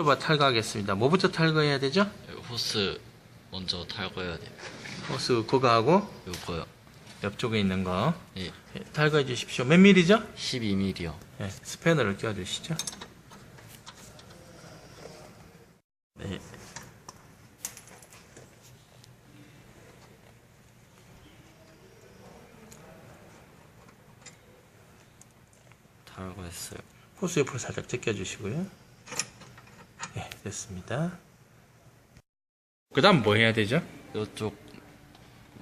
쇼바 탈거하겠습니다. 뭐부터 탈거해야 되죠? 호스 먼저 탈거해야 돼요. 호스 그거 하고 요거요. 옆쪽에 있는 거 예, 예, 탈거해 주십시오. 몇 밀리죠? 12mm요. 예, 스패너를 껴주시죠. 네. 탈거했어요. 호스 옆으로 살짝 제껴 주시고요. 예, 됐습니다. 그 다음 뭐 해야 되죠? 이쪽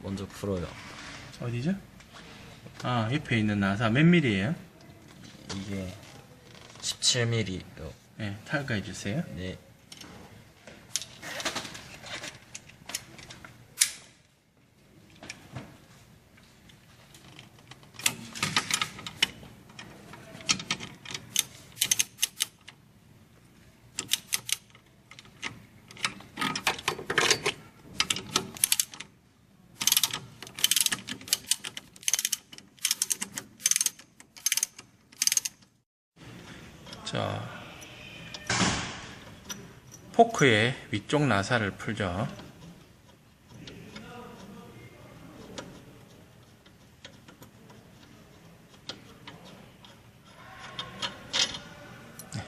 먼저 풀어요. 어디죠? 아, 옆에 있는 나사 몇 밀이에요? 이게 17mm요. 예, 탈거해 주세요. 네. 자, 포크의 위쪽 나사를 풀죠. 네.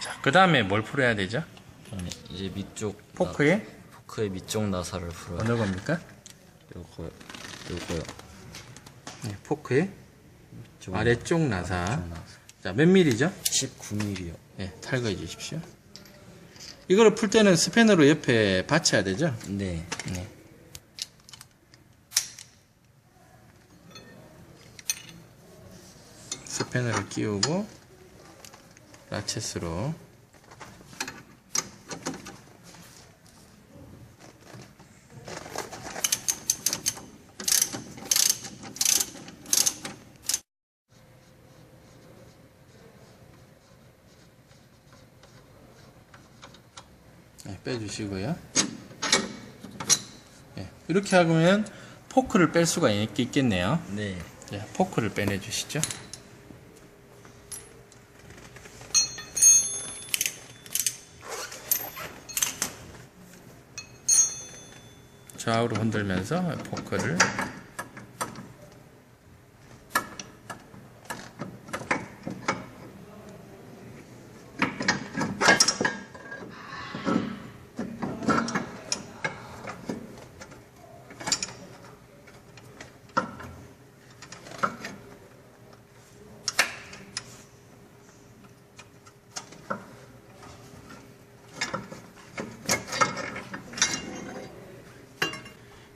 자, 그 다음에 뭘 풀어야 되죠? 그다음에 이제 밑쪽 포크의 나, 포크의 밑쪽 나사를 풀어요. 어느 겁니까? 요거요. 요거요. 네, 포크의 쪽 아래쪽 나사. 아래쪽 나사. 자, 몇 밀이죠? 19mm요. 네, 탈거해 주십시오. 이거를 풀 때는 스패너로 옆에 받쳐야 되죠? 네. 네. 스패너를 끼우고 라쳇으로 네, 빼주시고요. 네, 이렇게 하면 포크를 뺄 수가 있- 있겠네요. 네. 네, 포크를 빼내 주시죠. 좌우로 흔들면서 포크를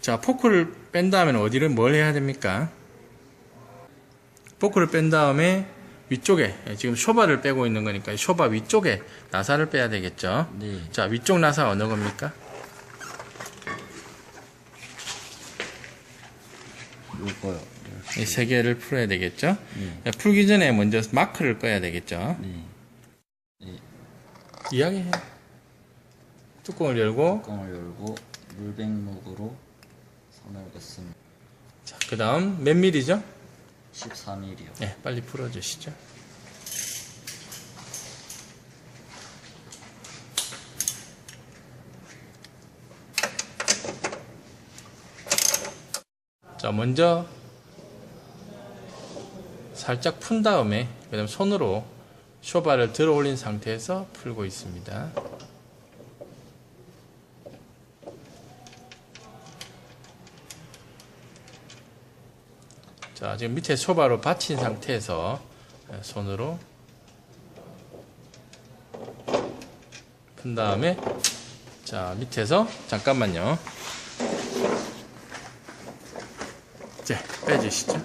자, 포크를 뺀 다음에는 어디를 뭘 해야 됩니까? 포크를 뺀 다음에 위쪽에 예, 지금 쇼바를 빼고 있는 거니까 쇼바 위쪽에 나사를 빼야 되겠죠. 네. 자, 위쪽 나사 어느 겁니까? 요거요. 이 세 개를 풀어야 되겠죠. 네. 자, 풀기 전에 먼저 마크를 꺼야 되겠죠. 네. 네. 이야기해. 뚜껑을 열고 뚜껑을 열고 물백목으로 선을 긋습니다. 자, 그 다음 몇 밀이죠? 14mm요. 네, 빨리 풀어주시죠. 자, 먼저 살짝 푼 다음에 그다음 손으로 쇼바를 들어 올린 상태에서 풀고 있습니다. 자, 지금 밑에 쇼바로 받친 상태에서 손으로 푼 다음에 자, 밑에서 잠깐만요. 이제 빼주시죠.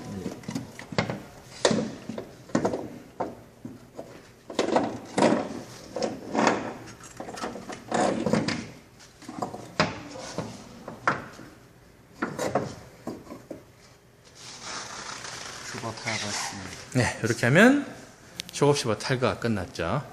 탈거했습니다. 네, 이렇게 하면 쇼업쇼바 탈거가 끝났죠.